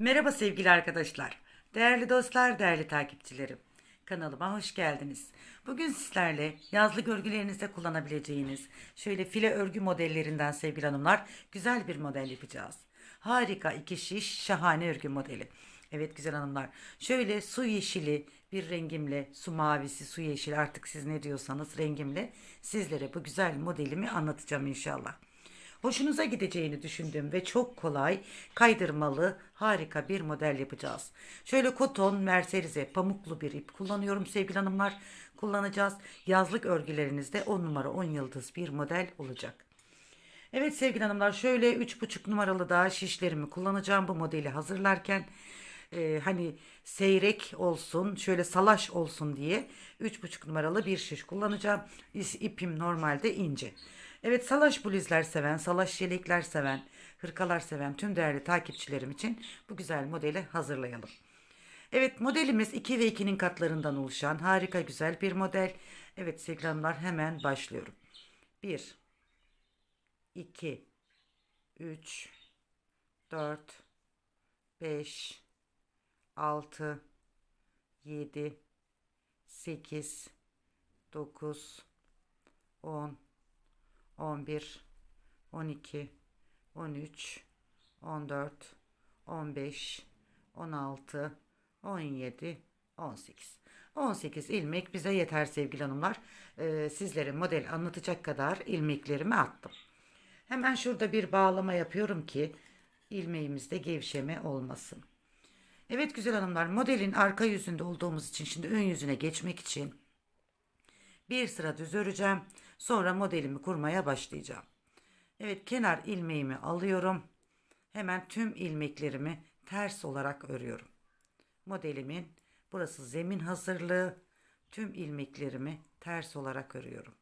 Merhaba sevgili arkadaşlar, değerli dostlar, değerli takipçilerim. Kanalıma hoş geldiniz. Bugün sizlerle yazlık örgülerinizde kullanabileceğiniz şöyle file örgü modellerinden sevgili hanımlar güzel bir model yapacağız. Harika iki şiş şahane örgü modeli. Evet güzel hanımlar şöyle su yeşili bir rengimle su mavisi su yeşili artık siz ne diyorsanız rengimle sizlere bu güzel modelimi anlatacağım inşallah. Hoşunuza gideceğini düşündüğüm ve çok kolay, kaydırmalı, harika bir model yapacağız. Şöyle koton, merserize, pamuklu bir ip kullanıyorum sevgili hanımlar. Kullanacağız. Yazlık örgülerinizde 10 numara 10 yıldız bir model olacak. Evet sevgili hanımlar şöyle 3,5 numaralı daha şişlerimi kullanacağım bu modeli hazırlarken. Ee, hani seyrek olsun şöyle salaş olsun diye 3,5 numaralı bir şiş kullanacağım. İpim normalde ince. Evet salaş bluzlar seven, salaş yelekler seven, hırkalar seven tüm değerli takipçilerim için bu güzel modeli hazırlayalım. Evet modelimiz 2 ve 2'nin katlarından oluşan harika güzel bir model. Evet sevgili hanımlar hemen başlıyorum. 1 2 3 4 5 6 7 8 9 10 11 12 13 14 15 16 17 18 18 ilmek bize yeter sevgili hanımlar. Ee, sizlere model anlatacak kadar ilmeklerimi attım. Hemen şurada bir bağlama yapıyorum ki ilmeğimizde gevşeme olmasın. Evet güzel hanımlar modelin arka yüzünde olduğumuz için şimdi ön yüzüne geçmek için bir sıra düz öreceğim. Sonra modelimi kurmaya başlayacağım. Evet kenar ilmeğimi alıyorum. Hemen tüm ilmeklerimi ters olarak örüyorum. Modelimin burası zemin hazırlığı. Tüm ilmeklerimi ters olarak örüyorum.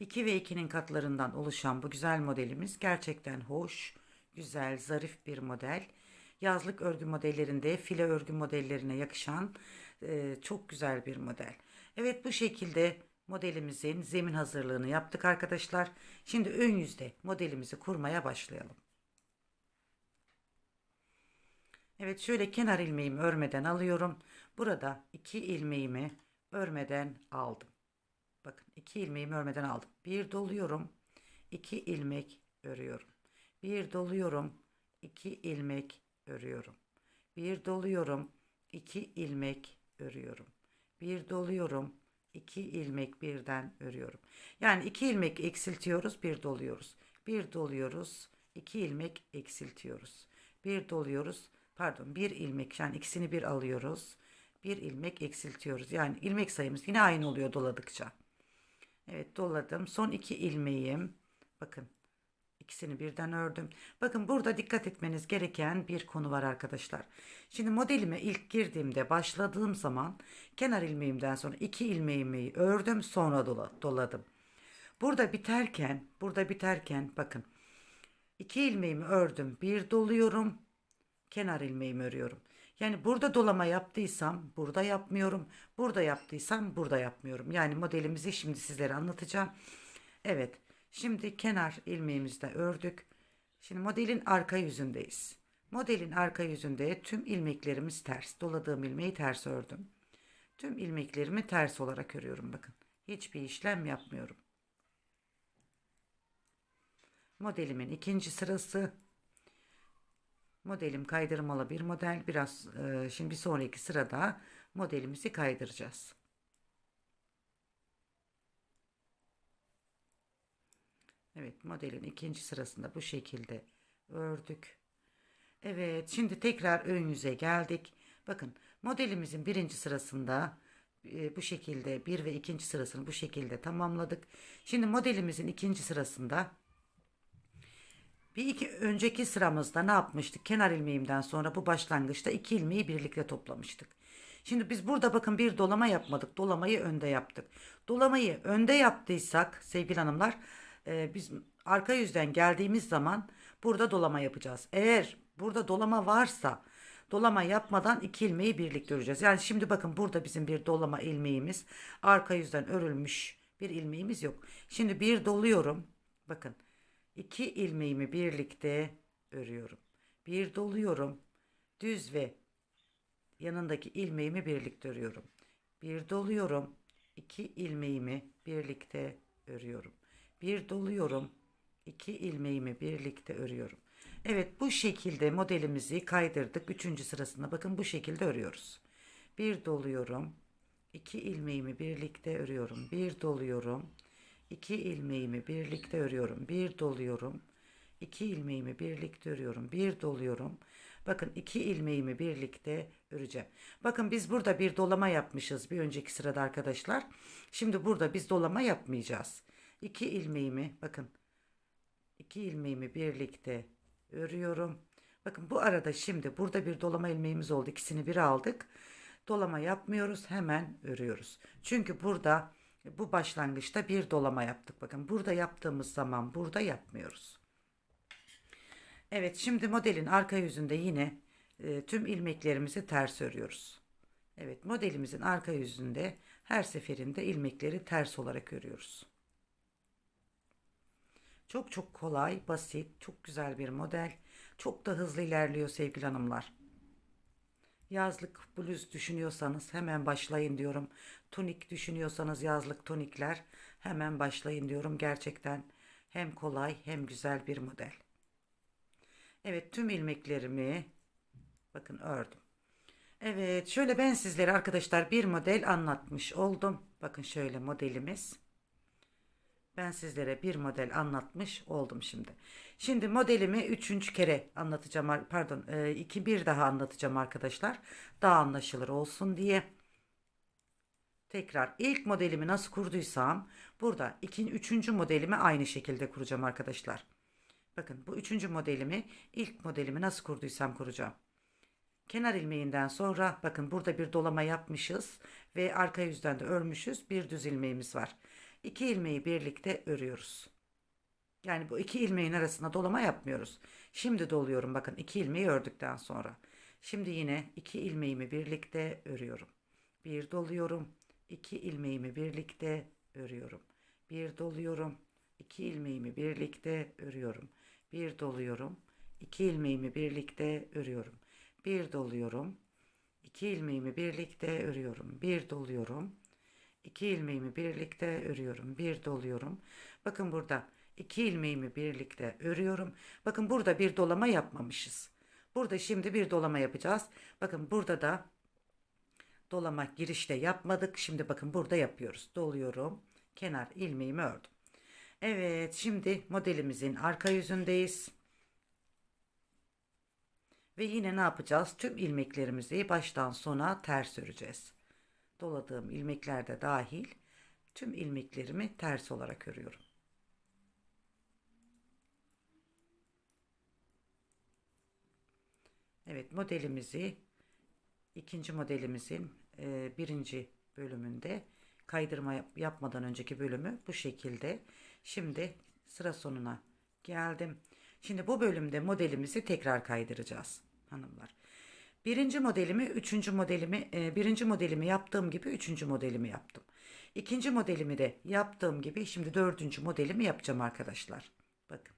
İki ve 2'nin katlarından oluşan bu güzel modelimiz gerçekten hoş, güzel, zarif bir model. Yazlık örgü modellerinde file örgü modellerine yakışan e, çok güzel bir model. Evet bu şekilde modelimizin zemin hazırlığını yaptık arkadaşlar. Şimdi ön yüzde modelimizi kurmaya başlayalım. Evet şöyle kenar ilmeğimi örmeden alıyorum. Burada iki ilmeğimi örmeden aldım. Bakın iki ilmeğimi örmeden aldım. Bir doluyorum. iki ilmek örüyorum. Bir doluyorum. iki ilmek örüyorum. Bir doluyorum. iki ilmek örüyorum. Bir doluyorum. iki ilmek birden örüyorum. Yani iki ilmek eksiltiyoruz. Bir doluyoruz. Bir doluyoruz. iki ilmek eksiltiyoruz. Bir doluyoruz. Pardon bir ilmek yani ikisini bir alıyoruz. Bir ilmek eksiltiyoruz. Yani ilmek sayımız yine aynı oluyor doladıkça. Evet doladım. Son iki ilmeğim. Bakın ikisini birden ördüm. Bakın burada dikkat etmeniz gereken bir konu var arkadaşlar. Şimdi modelime ilk girdiğimde başladığım zaman kenar ilmeğimden sonra iki ilmeğimi ördüm sonra dola, doladım. Burada biterken burada biterken bakın iki ilmeğimi ördüm bir doluyorum kenar ilmeğimi örüyorum. Yani burada dolama yaptıysam burada yapmıyorum. Burada yaptıysam burada yapmıyorum. Yani modelimizi şimdi sizlere anlatacağım. Evet. Şimdi kenar ilmeğimizi de ördük. Şimdi modelin arka yüzündeyiz. Modelin arka yüzünde tüm ilmeklerimiz ters. Doladığım ilmeği ters ördüm. Tüm ilmeklerimi ters olarak örüyorum bakın. Hiçbir işlem yapmıyorum. Modelimin ikinci sırası Modelim kaydırmalı bir model. Biraz e, şimdi bir sonraki sırada modelimizi kaydıracağız. Evet modelin ikinci sırasında bu şekilde ördük. Evet şimdi tekrar ön yüze geldik. Bakın modelimizin birinci sırasında e, bu şekilde bir ve ikinci sırasını bu şekilde tamamladık. Şimdi modelimizin ikinci sırasında bir iki önceki sıramızda ne yapmıştık? Kenar ilmeğimden sonra bu başlangıçta iki ilmeği birlikte toplamıştık. Şimdi biz burada bakın bir dolama yapmadık. Dolamayı önde yaptık. Dolamayı önde yaptıysak sevgili hanımlar e, biz arka yüzden geldiğimiz zaman burada dolama yapacağız. Eğer burada dolama varsa dolama yapmadan iki ilmeği birlikte öreceğiz. Yani şimdi bakın burada bizim bir dolama ilmeğimiz arka yüzden örülmüş Bir ilmeğimiz yok. Şimdi bir doluyorum. Bakın. iki ilmeğimi birlikte örüyorum. Bir doluyorum. Düz ve yanındaki ilmeğimi birlikte örüyorum. Bir doluyorum. iki ilmeğimi birlikte örüyorum. Bir doluyorum. iki ilmeğimi birlikte örüyorum. Evet bu şekilde modelimizi kaydırdık. Üçüncü sırasında bakın bu şekilde örüyoruz. Bir doluyorum. iki ilmeğimi birlikte örüyorum. Bir doluyorum. iki ilmeğimi birlikte örüyorum. Bir doluyorum. iki ilmeğimi birlikte örüyorum. Bir doluyorum. Bakın iki ilmeğimi birlikte öreceğim. Bakın biz burada bir dolama yapmışız bir önceki sırada arkadaşlar. Şimdi burada biz dolama yapmayacağız. İki ilmeğimi bakın iki ilmeğimi birlikte örüyorum. Bakın bu arada şimdi burada bir dolama ilmeğimiz oldu. İkisini bir aldık. Dolama yapmıyoruz. Hemen örüyoruz. Çünkü burada bu başlangıçta bir dolama yaptık. Bakın burada yaptığımız zaman burada yapmıyoruz. Evet şimdi modelin arka yüzünde yine e, tüm ilmeklerimizi ters örüyoruz. Evet modelimizin arka yüzünde her seferinde ilmekleri ters olarak örüyoruz. Çok çok kolay, basit, çok güzel bir model. Çok da hızlı ilerliyor sevgili hanımlar. Yazlık bluz düşünüyorsanız hemen başlayın diyorum. Tunik düşünüyorsanız yazlık tunikler hemen başlayın diyorum. Gerçekten hem kolay hem güzel bir model. Evet tüm ilmeklerimi bakın ördüm. Evet şöyle ben sizlere arkadaşlar bir model anlatmış oldum. Bakın şöyle modelimiz. Ben sizlere bir model anlatmış oldum şimdi. Şimdi modelimi üçüncü kere anlatacağım. ar- Pardon e, iki bir daha anlatacağım arkadaşlar. Daha anlaşılır olsun diye. Tekrar ilk modelimi nasıl kurduysam burada ikinci, üçüncü modelimi aynı şekilde kuracağım arkadaşlar. Bakın bu üçüncü modelimi ilk modelimi nasıl kurduysam kuracağım. Kenar ilmeğinden sonra bakın burada bir dolama yapmışız ve arka yüzden de örmüşüz. Bir düz ilmeğimiz var. İki ilmeği birlikte örüyoruz. Yani bu iki ilmeğin arasında dolama yapmıyoruz. Şimdi doluyorum bakın iki ilmeği ördükten sonra. Şimdi yine iki ilmeğimi birlikte örüyorum. Bir doluyorum. iki ilmeğimi birlikte örüyorum. Bir doluyorum. iki ilmeğimi birlikte örüyorum. Bir doluyorum. iki ilmeğimi birlikte örüyorum. Bir doluyorum. iki ilmeğimi birlikte örüyorum. Bir doluyorum. İki ilmeğimi birlikte örüyorum. Bir doluyorum. Bakın burada iki ilmeğimi birlikte örüyorum. Bakın burada bir dolama yapmamışız. Burada şimdi bir dolama yapacağız. Bakın burada da dolama girişte yapmadık. Şimdi bakın burada yapıyoruz. Doluyorum. Kenar ilmeğimi ördüm. Evet şimdi modelimizin arka yüzündeyiz. Ve yine ne yapacağız? Tüm ilmeklerimizi baştan sona ters öreceğiz. Doladığım ilmekler de dahil tüm ilmeklerimi ters olarak örüyorum. Evet modelimizi ikinci modelimizin e, birinci bölümünde kaydırma yap- yapmadan önceki bölümü bu şekilde. Şimdi sıra sonuna geldim. Şimdi bu bölümde modelimizi tekrar kaydıracağız hanımlar. Birinci modelimi, üçüncü modelimi, e, birinci modelimi yaptığım gibi üçüncü modelimi yaptım. İkinci modelimi de yaptığım gibi şimdi dördüncü modelimi yapacağım arkadaşlar. Bakın.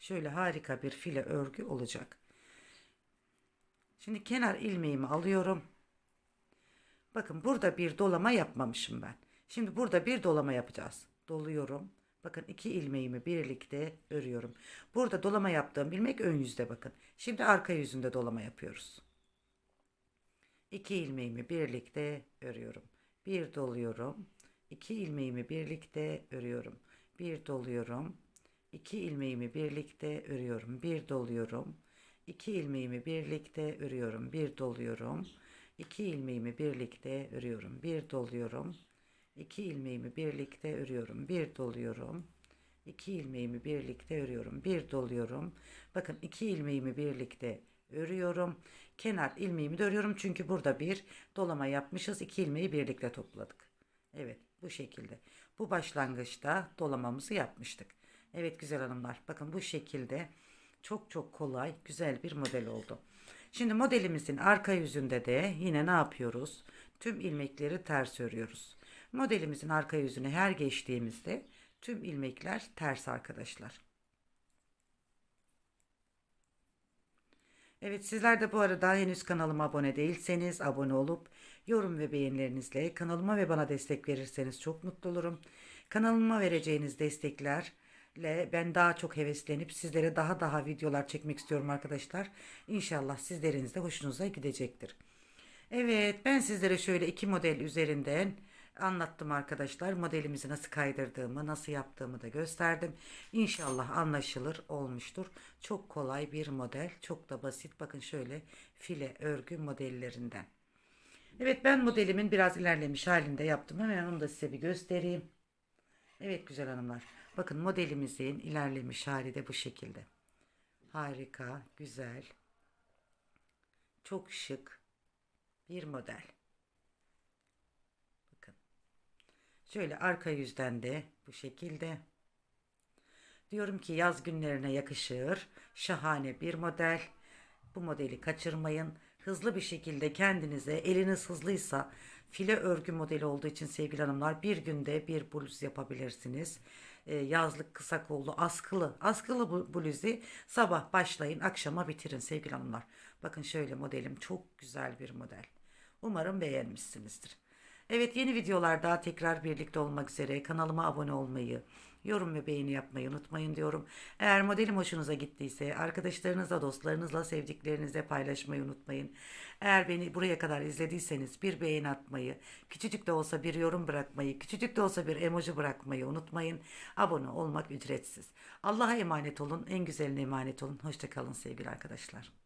Şöyle harika bir file örgü olacak. Şimdi kenar ilmeğimi alıyorum. Bakın burada bir dolama yapmamışım ben. Şimdi burada bir dolama yapacağız. Doluyorum. Bakın iki ilmeğimi birlikte örüyorum. Burada dolama yaptığım ilmek ön yüzde bakın. Şimdi arka yüzünde dolama yapıyoruz. İki ilmeğimi birlikte örüyorum. Bir doluyorum. İki ilmeğimi birlikte örüyorum. Bir doluyorum. İki ilmeğimi birlikte örüyorum. Bir doluyorum. İki ilmeğimi birlikte örüyorum. Bir doluyorum. İki ilmeğimi birlikte örüyorum. Bir doluyorum. İki ilmeğimi birlikte örüyorum. Bir doluyorum. İki ilmeğimi birlikte örüyorum. Bir doluyorum. Bakın iki ilmeğimi birlikte örüyorum. Kenar ilmeğimi de örüyorum. Çünkü burada bir dolama yapmışız. İki ilmeği birlikte topladık. Evet bu şekilde. Bu başlangıçta dolamamızı yapmıştık. Evet güzel hanımlar. Bakın bu şekilde çok çok kolay güzel bir model oldu. Şimdi modelimizin arka yüzünde de yine ne yapıyoruz? Tüm ilmekleri ters örüyoruz. Modelimizin arka yüzüne her geçtiğimizde tüm ilmekler ters arkadaşlar. Evet sizler de bu arada henüz kanalıma abone değilseniz abone olup yorum ve beğenilerinizle kanalıma ve bana destek verirseniz çok mutlu olurum. Kanalıma vereceğiniz desteklerle ben daha çok heveslenip sizlere daha daha videolar çekmek istiyorum arkadaşlar. İnşallah sizleriniz de hoşunuza gidecektir. Evet ben sizlere şöyle iki model üzerinden anlattım arkadaşlar. Modelimizi nasıl kaydırdığımı, nasıl yaptığımı da gösterdim. İnşallah anlaşılır olmuştur. Çok kolay bir model, çok da basit. Bakın şöyle file örgü modellerinden. Evet ben modelimin biraz ilerlemiş halinde yaptım. Hemen onu da size bir göstereyim. Evet güzel hanımlar. Bakın modelimizin ilerlemiş hali de bu şekilde. Harika, güzel. Çok şık bir model. Bakın. Şöyle arka yüzden de bu şekilde. Diyorum ki yaz günlerine yakışır. Şahane bir model. Bu modeli kaçırmayın. Hızlı bir şekilde kendinize eliniz hızlıysa file örgü modeli olduğu için sevgili hanımlar bir günde bir bluz yapabilirsiniz. Ee, yazlık kısa kollu askılı askılı bu bluzu sabah başlayın akşama bitirin sevgili hanımlar. Bakın şöyle modelim çok güzel bir model. Umarım beğenmişsinizdir. Evet yeni videolarda tekrar birlikte olmak üzere kanalıma abone olmayı, yorum ve beğeni yapmayı unutmayın diyorum. Eğer modelim hoşunuza gittiyse arkadaşlarınızla, dostlarınızla, sevdiklerinizle paylaşmayı unutmayın. Eğer beni buraya kadar izlediyseniz bir beğeni atmayı, küçücük de olsa bir yorum bırakmayı, küçücük de olsa bir emoji bırakmayı unutmayın. Abone olmak ücretsiz. Allah'a emanet olun, en güzeline emanet olun. Hoşçakalın sevgili arkadaşlar.